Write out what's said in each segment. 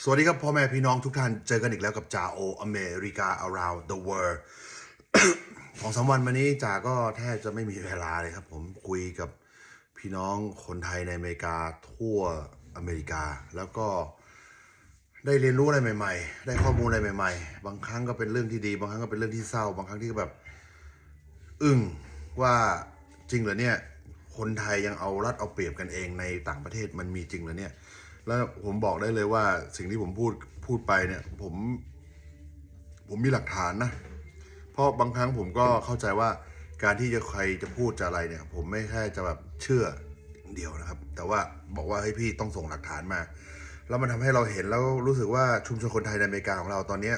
สวัสดีครับพ่อแม่พี่น้องทุกท่านเจอกันอีกแล้วกับจ่าโออเมริกา around the world สองสามวันมานี้จ่าก็แทบจะไม่มีเวลาเลยครับ ผมคุยกับพี่น้องคนไทยในอเมริกาทั่วอเมริกา แล้วก็ได้เรียนรู้อะไรใหม่ ๆ ได้ข้อมูลอะไรใหม่ ๆ บางครั้งก็เป็นเรื่องที่ดี บางครั้งก็เป็นเรื่องที่เศร้า บางครั้งที่แบบ อึ้งว่าจริงเหรอเนี่ย คนไทยยังเอารัดเอาเปรียบกันเองในต่างประเทศมันมีจริงเหรอเนี่ย แล้วผมบอกได้เลยว่าสิ่งที่ผมพูดพูดไปเนี่ยผม ผมมีหลักฐานนะ เพราะบางครั้งผมก็เข้าใจว่าการที่จะใครจะพูดจะอะไรเนี่ย ผมไม่แค่จะแบบเชื่อเดียวนะครับ แต่ว่าบอกว่าเฮ้ยพี่ต้องส่งหลักฐานมา แล้วมันทำให้เราเห็นแล้วรู้สึกว่าชุมชนคนไทยในอเมริกาของเราตอนเนี้ย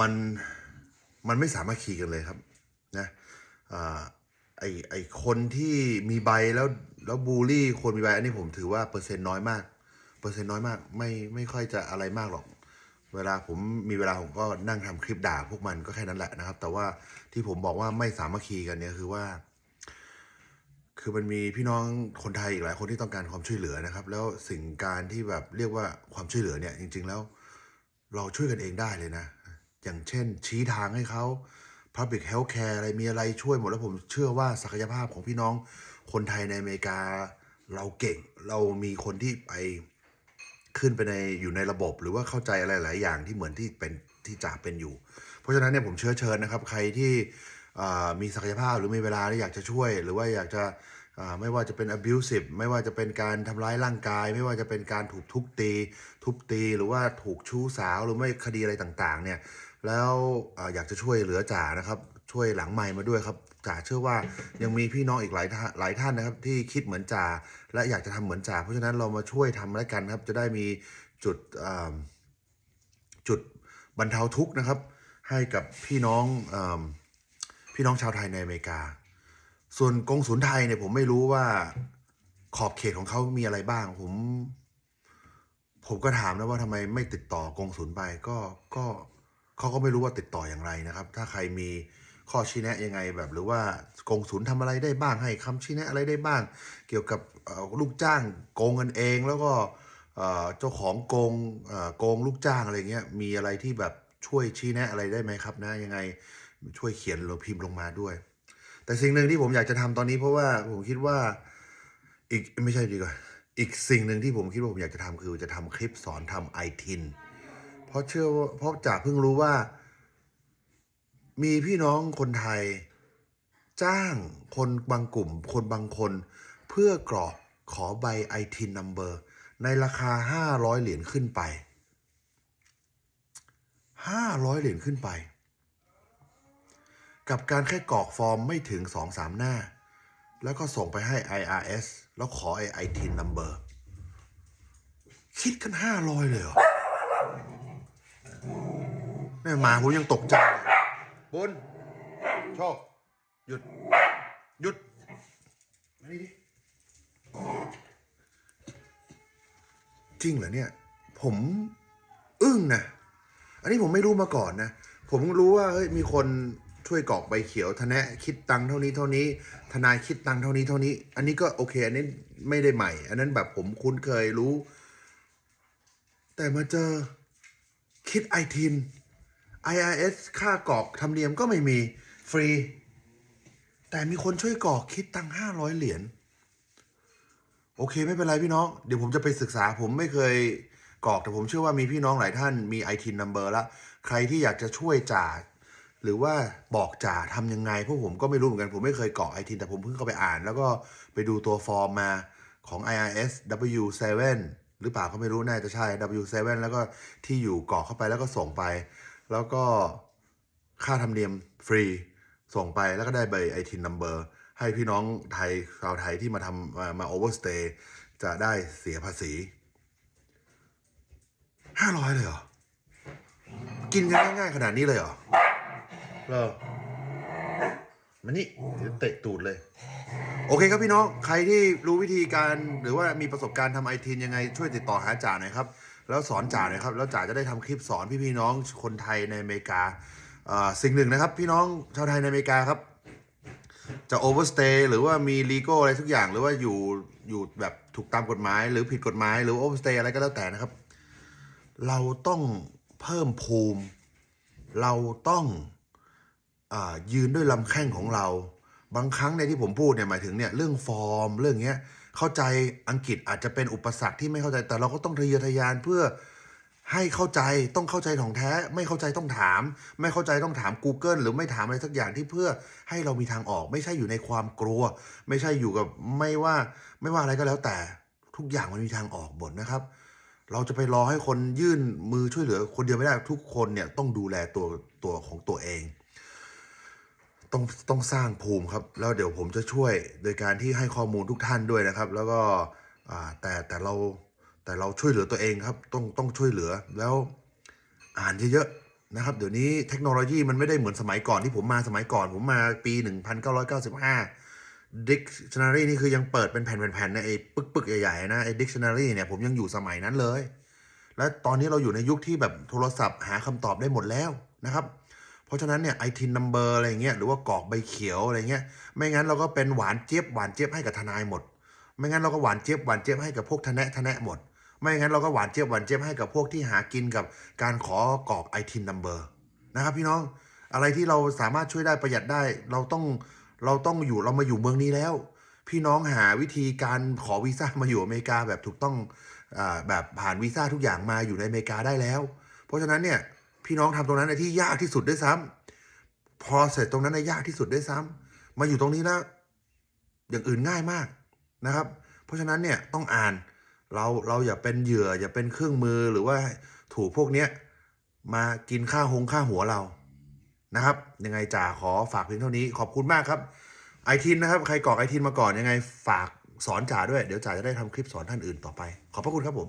มันมันไม่สามารถขี่กันเลยครับ นะอ่า ไอไอคนที่มีใบแล้วแล้วบูลลี่คนมีใบอันนี้ผมถือว่าเปอร์เซ็นต์น้อยมาก เปอร์เซ็นต์น้อยมาก ไม่ไม่ค่อยจะอะไรมากหรอก เวลาผมมีเวลาผมก็นั่งทำคลิปด่าพวกมันก็แค่นั้นแหละนะครับ แต่ว่าที่ผมบอกว่าไม่สามัคคีกันเนี่ยคือว่า คือมันมีพี่น้องคนไทยอีกหลายคนที่ต้องการความช่วยเหลือนะครับ แล้วสิ่งการที่แบบเรียกว่าความช่วยเหลือเนี่ยจริง ๆ แล้ว เราช่วยกันเองได้เลยนะ อย่างเช่น ชี้ทางให้เขา Public Health Care อะไรมีอะไรช่วยหมดแล้วผมเชื่อว่าศักยภาพของพี่น้องคนไทยในอเมริกา เราเก่งเรามีคนที่ไปขึ้นไปในอยู่ในระบบ หรือว่าเข้าใจอะไรหลายอย่างที่เหมือนที่เป็นที่จ่าเป็นอยู่ เพราะฉะนั้นเนี่ยผมเชื้อเชิญนะครับ ใครที่มีศักยภาพหรือมีเวลาที่อยากจะช่วย หรือว่าอยากจะไม่ว่าจะเป็น abusive ไม่ว่าจะเป็นการทำร้ายร่างกาย ไม่ว่าจะเป็นการถูกทุบตี ทุบตี หรือว่าถูกชู้สาวหรือไม่คดีอะไรต่างๆ เนี่ย แล้วออยากจะช่วยเหลือจ่านะครับ ช่วยหลังไมค์มาด้วยครับจ่าเชื่อว่ายังมีพี่น้องอีกหลายท่านหลายท่านนะครับ ที่คิดเหมือนจ่าและอยากจะทำเหมือนจ่าเพราะฉะนั้นเรามาช่วยทำแล้วกันครับ จะได้มีจุดจุดบรรเทาทุกข์นะครับ ให้กับพี่น้องอพี่น้องชาวไทยในอเมริกา ส่วนกองศูนย์ไทยเนี่ยผมไม่รู้ว่าขอบเขตของเขามีอะไรบ้าง ผม ผมก็ถามนะว่าทำไมไม่ติดต่อกงศูนย์ไปก็ก็ เขาก็ไม่รู้ว่าติดต่ออย่างไรนะครับ ถ้าใครมีข้อชี้แนะยังไงแบบหรือว่ากงศูนย์ทำอะไรได้บ้างให้คำชี้แนะอะไรได้บ้าง เกี่ยวกับลูกจ้างโกงกันเองแล้วก็เจ้าของโกงโกงลูกจ้างอะไรเงี้ยมีอะไรที่แบบช่วยชี้แนะอะไรได้ไหมครับนะยังไงช่วยเขียนหรือพิมพ์ลงมาด้วย แต่สิ่งหนึ่งที่ผมอยากจะทำตอนนี้เพราะว่าผมคิดว่าอีกไม่ใช่ดีกว่าอีกสิ่งหนึ่งที่ผมคิดว่าผมอยากจะทำคือจะทำคลิปสอนทำไอทิน ราะเชื่อว่าเพราะจากเพิ่งรู้ว่า มีพี่น้องคนไทย จ้างคนบางกลุ่ม คนบางคน เพื่อกรอกขอใบไอทินนัมเบอร์ในราคา 500 เหรียญขึ้นไป 500 เหรียญขึ้นไป กับการแค่กรอกฟอร์มไม่ถึง 2-3 หน้า แล้วก็ส่งไปให้ IRS แล้วขอไอไอทินนัมเบอร์คิดกัน 500 เลยเหรอ แม่หมาผมยังตกใจบุญโชคหยุด หยุดมานี่ดิจริงเหรอเนี่ย ผมอึ้งนะ อันนี้ผมไม่รู้มาก่อนนะ ผมรู้ว่าเฮ้ยมีคนช่วยกรอกใบเขียวทนายคิดตังค์เท่านี้เท่านี้ ทนายคิดตังค์เท่านี้เท่านี้ อันนี้ก็โอเค อันนี้ไม่ได้ใหม่ อันนั้นแบบผมคุ้นเคยรู้ แต่มาเจอคิดไอทิน IRS ค่ากรอกธรรมเนียมก็ไม่มีฟรี แต่มีคนช่วยกรอกคิดตังห้าร้อยเหรียญโอเคไม่เป็นไรพี่น้อง เดี๋ยวผมจะไปศึกษาผมไม่เคยกรอกแต่ผมเชื่อว่ามีพี่น้องหลายท่านมีไอทินนัมเบอร์ละใครที่อยากจะช่วยจ่าหรือว่าบอกจ่าทำยังไงพวกผมก็ไม่รู้เหมือนกัน ผมไม่เคยกรอกไอทินแต่ผมเพิ่งเข้าไปอ่าน แล้วก็ไปดูตัวฟอร์มมาของ IRS W7 หรือเปล่าก็ไม่รู้น่าจะใช่ W7 แล้วก็ที่อยู่กรอกเข้าไปแล้วก็ส่งไป แล้วก็ค่าธรรมเนียมฟรีส่งไปแล้วก็ได้ใบไอทินนัมเบอร์ให้พี่น้องไทยชาวไทยที่มาทำมาโอเวอร์สเตย์จะได้เสียภาษีห้าร้อยเลยเหรอ กินกันง่ายๆขนาดนี้เลยเหรอเหรอมานี่เดี๋ยวเตะตูดเลย โอเคครับพี่น้อง ใครที่รู้วิธีการหรือว่ามีประสบการณ์ทำไอทีนยังไงช่วยติดต่อหาจ่าหน่อยครับ แล้วสอนจ่าหน่อยครับ แล้วจ่าจะได้ทำคลิปสอนพี่ๆน้องคนไทยในอเมริกาสิ่งหนึ่งนะครับ พี่น้องชาวไทยในอเมริกาครับ จะโอเวอร์สเตย์หรือว่ามีลีโกอะไรทุกอย่าง หรือว่าอยู่อยู่แบบถูกตามกฎหมาย หรือผิดกฎหมายหรือโอเวอร์สเตย์อะไรก็แล้วแต่นะครับ เราต้องเพิ่มภูมิ เราต้องอยืนด้วยลำแข้งของเรา บางครั้งในที่ผมพูดเนี่ยหมายถึงเนี่ยเรื่องฟอร์มเรื่องเงี้ย เข้าใจอังกฤษอาจจะเป็นอุปสรรคที่ไม่เข้าใจแต่เราก็ต้องทะเยอทะยานเพื่อให้เข้าใจต้องเข้าใจของแท้ ไม่เข้าใจต้องถาม ไม่เข้าใจต้องถาม Google หรือไม่ถามอะไรสักอย่างที่เพื่อให้เรามีทางออก ไม่ใช่อยู่ในความกลัว ไม่ใช่อยู่กับไม่ว่าไม่ว่าอะไรก็แล้วแต่ ทุกอย่างมันมีทางออกหมดนะครับ เราจะไปรอให้คนยื่นมือช่วยเหลือ คนเดียวไม่ได้ทุกคนเนี่ยต้องดูแลตัวตัวของตัวเอง ต้องต้องสร้างภูมิครับ แล้วเดี๋ยวผมจะช่วยโดยการที่ให้ข้อมูลทุกท่านด้วยนะครับ แล้วก็แต่แต่เราแต่เราช่วยเหลือตัวเองครับ ต้องต้องช่วยเหลือแล้วอ่านเยอะๆนะครับ เดี๋ยวนี้เทคโนโลยีมันไม่ได้เหมือนสมัยก่อนที่ผมมาสมัยก่อน ผมมาปี 1995 Dictionary นี่คือยังเปิดเป็นแผ่นๆๆนะไอ้ปึกๆใหญ่ๆนะไอ้ Dictionary เนี่ยผมยังอยู่สมัยนั้นเลย และตอนนี้เราอยู่ในยุคที่แบบโทรศัพท์หาคำตอบได้หมดแล้วนะครับ ราะฉะนั้นเนี่ยไอทินนัมเบอร์อะไรเงี้ยหรือว่ากรอกใบเขียวอะไรเงี้ยไม่งั้นเราก็เป็นหวานเจี๊ยบหวานเจี๊ยบให้กับทนายหมด ไม่งั้นเราก็หวานเจี๊ยบหวานเจี๊ยบให้กับพวกทนะทนะหมด ไม่งั้นเราก็หวานเจี๊ยบหวานเจี๊ยบให้กับพวกที่หากินกับการขอกรอกไอทินนัมเบอร์นะครับพี่น้องอะไรที่เราสามารถช่วยได้ประหยัดได้ เราต้องเราต้องอยู่เรามาอยู่เมืองนี้แล้ว พี่น้องหาวิธีการขอวีซ่ามาอยู่อเมริกาแบบถูกต้องอแบบผ่านวีซ่าทุกอย่างมาอยู่ในอเมริกาได้แล้ว เพราะฉะนั้นเนี่ย พี่น้องทำตรงนั้นในที่ยากที่สุดด้วยซ้ำพอเสร็จตรงนั้นในยากที่สุดด้วยซ้ำมาอยู่ตรงนี้แล้ว อย่างอื่นง่ายมากนะครับ เพราะฉะนั้นเนี่ยต้องอ่านเราเราอย่าเป็นเหยื่อ อย่าเป็นเครื่องมือหรือว่าถูกพวกเนี้ยมากินค่าหงค่าหัวเรานะครับ ยังไงจ่าขอฝากเพียงเท่านี้ขอบคุณมากครับไอทินนะครับ ใครกรอกไอทินมาก่อนยังไงฝากสอนจ่าด้วย เดี๋ยวจ่าจะได้ทำคลิปสอนท่านอื่นต่อไป ขอบพระคุณครับผม